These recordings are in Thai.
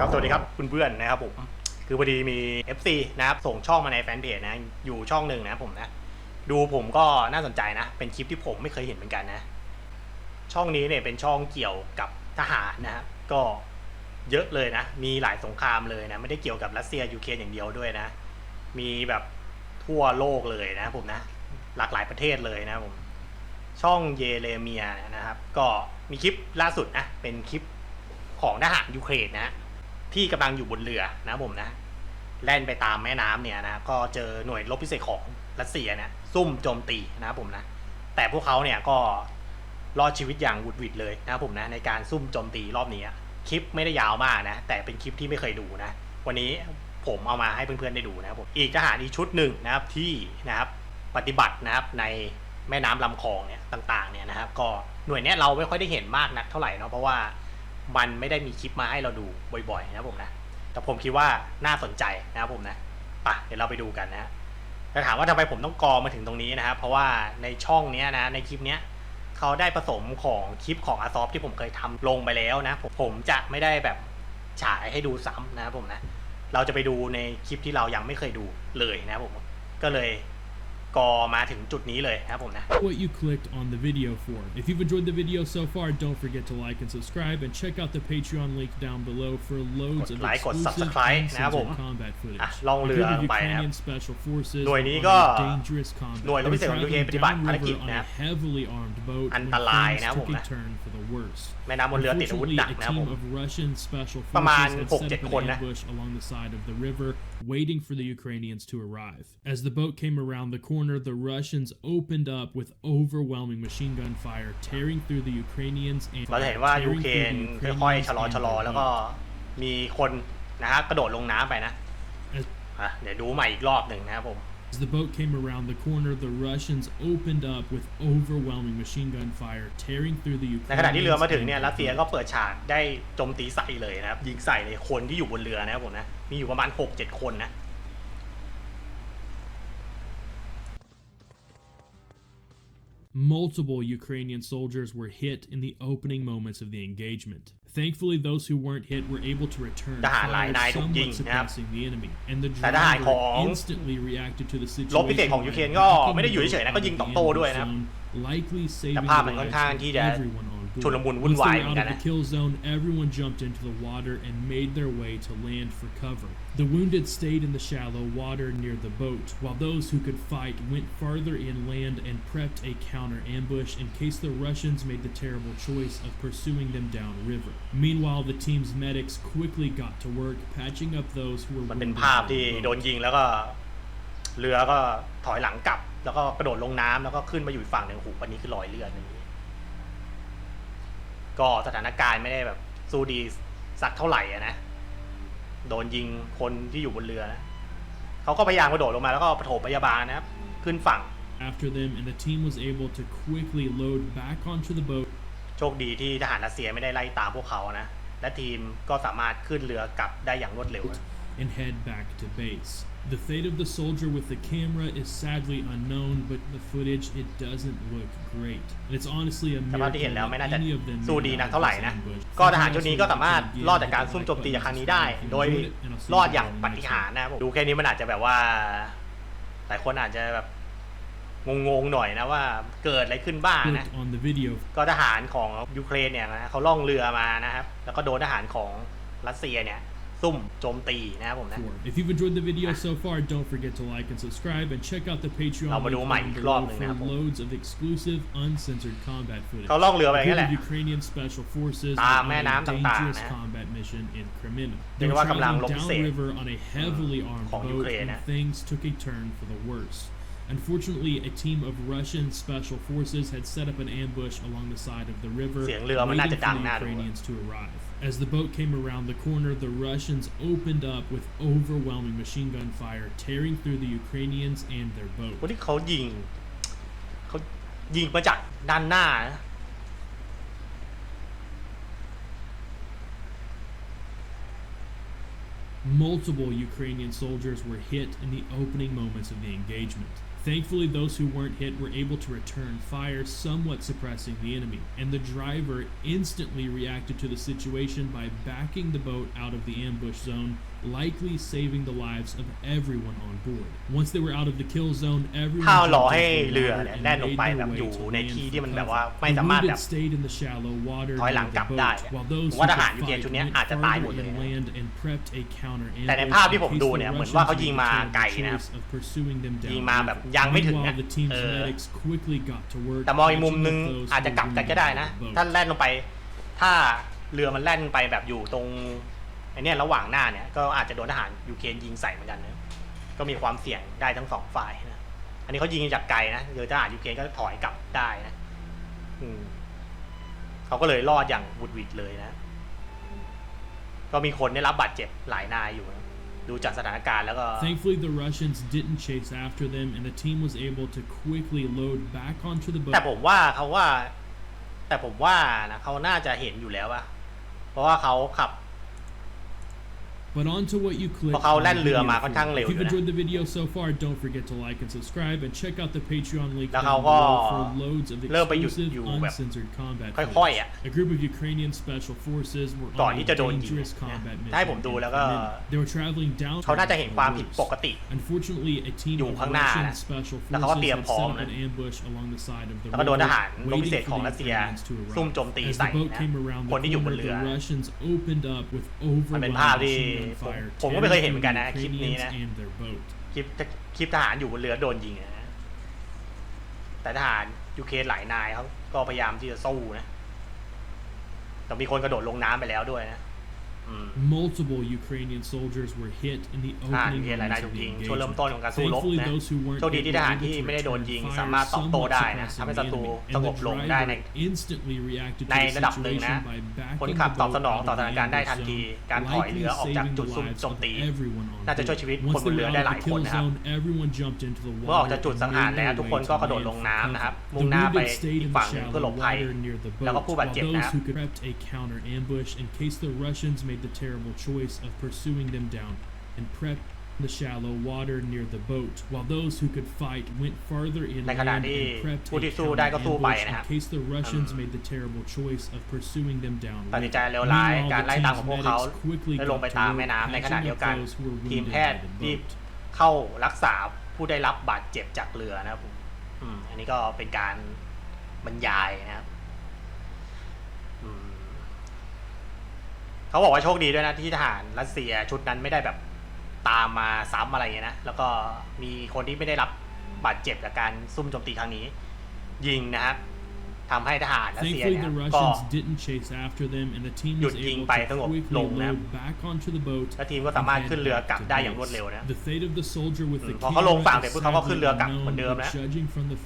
ครับ สวัสดีครับคุณเพื่อนนะครับผม คือพอดีมี FC นะครับ ส่งช่องมาในแฟนเพจนะ อยู่ช่องหนึ่งนะผมนะ ดูผมก็น่าสนใจนะ เป็นคลิปที่ผมไม่เคยเห็นเหมือนกันนะ ช่องนี้เนี่ยเป็นช่องเกี่ยวกับทหารนะครับ ก็เยอะเลยนะ มีหลายสงครามเลยนะ ไม่ได้เกี่ยวกับรัสเซียยูเครนอย่างเดียวด้วยนะ มีแบบทั่วโลกเลยนะ ผมนะ หลากหลายประเทศเลยนะผม ช่องเยเลเมียนะครับ ก็มีคลิปล่าสุดนะเป็นคลิปของทหารยูเครนนะที่กำลังอยู่บนเรือนะผมนะแล่นไปตามแม่น้ำเนี่ยนะก็เจอหน่วยรบพิเศษของรัสเซียเนี่ยซุ่มโจมตีนะผมนะ แต่พวกเขาเนี่ยก็รอดชีวิตอย่างวุดวิดเลยนะผมนะในการซุ่มโจมตีรอบนี้คลิปไม่ได้ยาวมากนะ แต่เป็นคลิปที่ไม่เคยดูนะวันนี้ผมเอามาให้เพื่อนๆได้ดูนะผมอีกทหารอีกชุดหนึ่งนะครับที่นะครับปฏิบัตินะครับในแม่น้ำลำคลองเนี่ยต่างๆเนี่ยนะครับ ก็หน่วยเนี้ยเราไม่ค่อยได้เห็นมากนักเท่าไหร่เนาะเพราะว่ามันไม่ได้มีคลิปมาให้เราดูบ่อยๆนะผมนะแต่ผมคิดว่าน่าสนใจนะครับผมนะปะเดี๋ยวเราไปดูกันนะฮะจะถามว่าทำไมผมต้องกอมาถึงตรงนี้นะครับเพราะว่าในช่องเนี้ยนะในคลิปเนี้ยเขาได้ผสมของคลิปของอาซอฟที่ผมเคยทำลงไปแล้วนะ ผมผมจะไม่ได้แบบฉายให้ดูซ้ำนะครับผมนะ เราจะไปดูในคลิปที่เรายังไม่เคยดูเลยนะครับผมก็เลย what you clicked on the video for if you've enjoyed the video so far don't forget to like and subscribe and check out the Patreon link down below for loads of ไลค์กด exclusive subscribe นะครับผม and combat footage The Ukrainian special forces หน่วยนี้ก็ are in dangerous combat. Trying หน่วย combat รบพิเศษของยูเครนปฏิบัติภารกิจ on a heavily armed boat อันตรายนะครับผม when things took a turn for the แม่น้ำบนเรือติดอาวุธหนักนะครับผมประมาณ6-7คนนะ eh. along the side of the river waiting for the Ukrainians to arrive. As the boat came around the corner, the Russians opened up with overwhelming machine gun fire tearing through the Ukrainians and เราเห็นว่ายูเครนค่อยๆชะลอชะลอแล้วก็มีคนนะฮะกระโดดลงน้ำไปนะเดี๋ยวดูใหม่อีกรอบหนึ่งนะครับผม as the boat came around the corner, the Russians opened up with overwhelming machine gun fire, tearing through the Ukraine. Ukrainian. มีอยู่ประมาณ6-7 Multiple Ukrainian soldiers were hit in the opening moments of the engagement. Thankfully, those who weren't hit were able to return, ทหารหลาย somewhat นะครับ the enemy, and the driver instantly reacted to the situation. likely saving the lives of everyone on board. Once they were out of the kill zone, everyone jumped into the water and made their way to land for cover. The wounded stayed in the shallow water near the boat, while those who could fight went farther inland and prepped a counter ambush in case the Russians made the terrible choice of pursuing them downriver. Meanwhile, the team's medics quickly got to work patching up those who were wounded. แล้วก็กระโดดลงน้ำแล้วก็ขึ้นมาอยู่ฝั่งหนึ่งหูอันนี้คือรอยเลือดอย่างนี้ก็สถานการณ์ไม่ได้แบบสู้ดีสักเท่าไหร่อะนะโดนยิงคนที่อยู่บนเรือนะเขาก็พยายามกระโดดลงมาแล้วก็ปฐมพยาบาลนะครับ ขึ้นฝั่ง after them and the team was able to quickly load back onto the boat โชคดีที่ทหารรัสเซียไม่ได้ไล่ตามพวกเขานะ และทีมก็สามารถขึ้นเรือกลับได้อย่างรวดเร็ว and head back to base The fate of the soldier with the camera is sadly unknown, but the footage it doesn't look great. And it's honestly a miracle ที่เห็นแล้วไม่ that น่าจะ any of them สู้ดีนัก survived เท่าไหร่ this นะ ambush. ก็ทหารชุดนี้ก็สามารถรอดจากการซุ่มโจมตีจากครั้งนี้ได้ โดยรอดอย่างปาฏิหาริย์นะครับผมดูแค่นี้มันอาจจะแบบว่า หลายคนอาจจะแบบงงๆหน่อยนะว่าเกิดอะไรขึ้นบ้างนะก็ทหารของยูเครนเนี่ยนะเขาล่องเรือมานะครับ แล้วก็โดนทหารของรัสเซียเนี่ย If you've enjoyed the video so far don't forget to like and subscribe and check out the Patreon for loads of exclusive uncensored combat footage เขาล่องเรือไปแค่แหละ Ukrainian special forces on a dangerous combat mission in Crimea เรียกว่ากำลังลบพิเศษของยูเครนนะ things took a turn for the worse Unfortunately, a team of Russian special forces had set up an ambush along the side of the river, waiting for the Ukrainians to arrive. As the boat came around the corner, the Russians opened up with overwhelming machine gun fire, tearing through the Ukrainians and their boat. วันนี้เขายิงเขายิงมาจากด้านหน้า Multiple Ukrainian soldiers were hit in the opening moments of the engagement. Thankfully, those who weren't hit were able to return fire, somewhat suppressing the enemy, and the driver instantly reacted to the situation by backing the boat out of the ambush zone likely saving the lives of everyone on board. Once they were out of the kill zone, everyone ถ้าหล่อให้เรือเนี่ยแล่นลงไปแบบอยู่ในที่ที่มันแบบว่าไม่สามารถแบบถอยหลังกลับได้ว่าทหารยูเครนชุดนี้อาจจะตายหมดเลยแต่ในภาพที่ผมดูเนี่ยเหมือนว่าเขายิงมาไกลนะยิงมาแบบยังไม่ถึงนะแต่มองอีกมุมนึงอาจจะกลับกันก็ได้นะถ้าแล่นลงไป ถ้าเรือมันแล่นไปแบบอยู่ตรงอันนี้ระหว่างหน้าเนี่ยก็อาจจะโดนทหารยูเครนยิงใส่เหมือนกันนะ ก็มีความเสี่ยงได้ทั้งสองฝ่ายนะ อันนี้เขายิงจากไกลนะเดี๋ยวทหารยูเครนก็ถอยกลับได้นะ อืมเขาก็เลยรอดอย่างบุดวิดเลยนะ ก็มีคนได้รับบาดเจ็บหลายนายอยู่นะ ดูจากสถานการณ์แล้วก็ Thankfully the Russians didn't chase after them and the team was able to quickly load back onto the boat แต่ผมว่าเขาว่า แต่ผมว่านะเขาน่าจะเห็นอยู่แล้วอะเพราะว่าเขาขับ But on to what you click. พอเขาแล่นเรือมาค่อนข้างเร็ว If you've enjoyed the video so far don't forget to like and subscribe and check out the Patreon link แล้วเขาก็ f loads of เริ่มไปหยุด e l u s i e อยู่แบบ n e n s r e d c o t ค่อยๆอ่ะ A group of Ukrainian special forces were ก่อน on ที่ a จะโดนยิง dangerous นะ combat ถ้าให้ mission ผมดูแล้วก็ They were traveling down เขาน่าจะเห็นความผิดปกติ Unfortunately a team อยู่ of ข้างหน้า Russian นะ special แล้วเขาก็ forces เตรียมพร้อ set ม up นะ an ambush along the side of the แล้วก็โดนท r i v e หารรบพิ waiting เศ for ษ the ของรัสเซีย u k r i a n s to ซุ่ม arrive โจมตี As the ใส่ boat นะ came around คน the ที่อยู่บ corner, นเรือ the Russians opened up with มันเป็นภาพที่ overwhelming ผมก็ไม่เคยเห็นเหมือนกันนะ คลิปนี้นะคลิปคลิปทหารอยู่บนเรือโดนยิงนะแต่ทหารยูเคหลายนายเขาก็พยายามที่จะสู้นะแต่มีคนกระโดดลงน้ำไปแล้วด้วยนะ m u น t i p l e u k า a น n i a n soldiers were hit in the opening of the engagement. ช่วงเริ่มต้นของการสู้รบนะโชคดีที่ทหารที่ไม่ได้โดนยิงสามารถตอบโต้ได้นะทำให้ศัตรูสงบลงได้ในในระดับหนึ่งนะคนขับตอบสนองต่อสถานการณ์ได้ทันทีการถอยเรือออกจากจุดซุ่มโจมตีน่าจะช่วยชีวิตคนบนเรือได้หลายคนนะครับเมื่อออกจากจุดสังหารแล้วทุกคนก็กระโดดลงน้ำนะครับมุ่งหน้าไปอีกฝั่งเพื่อหลบภัยแล้วก็ผู้บาดเจ็บนะครับ made the terrible choice of pursuing them down and prepped the shallow water near the boat, while those who could fight went farther inland and prepped a eh, ambush in case the Russians um, made the terrible choice of pursuing them down. the ตัดสินใจเลวร้ายการไล่ตามของพวกเขาได้ลงไปตามแม่น้ำในขณะเดียวกันทีมแพทย์รีบเข้ารักษาผู้ได้รับบาดเจ็บจากเรือนะครับอันนี้ก็เป็นการบรรยายนะครับเขาบอกว่าโชคดีด้วยนะ ที่ทหารรัสเซียชุดนั้นไม่ได้แบบตามมาซ้ำอะไรเงี้ยนะ แล้วก็มีคนที่ไม่ได้รับบาดเจ็บจากการซุ่มโจมตีครั้งนี้ ยิงนะครับทำให้ทหารรัสเซียเนี่ยก็หยุดยิงไปสงบลงนะ และทีมก็สามารถขึ้นเรือกลับได้อย่างรวดเร็วนะพอเขาลงฝั่งเสร็จปุ๊บเขาก็ขึ้นเรือกลับเหมือนเดิมนะ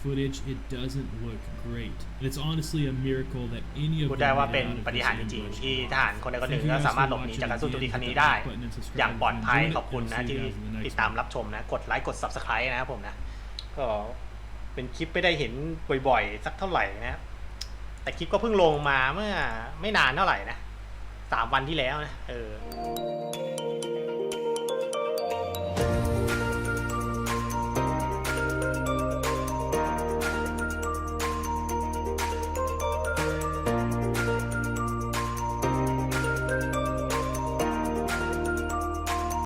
พูดได้ว่าเป็นปฏิหารจริงๆที่ทหารคนใดคนหนึ่งก็สามารถหลบหนีจากการสู้โจมตีครั้งนี้ได้ อย่างปลอดภัยขอบคุณนะที่ติดตามรับชมนะ กดไลค์กด Subscribe นะครับผมนะ ก็เป็นคลิปไม่ได้เห็นบ่อยๆสักเท่าไหร่นะครับแต่คลิปก็เพิ่งลงมาเมื่อไม่นานเท่าไหร่นะสามวันที่แล้วนะเออ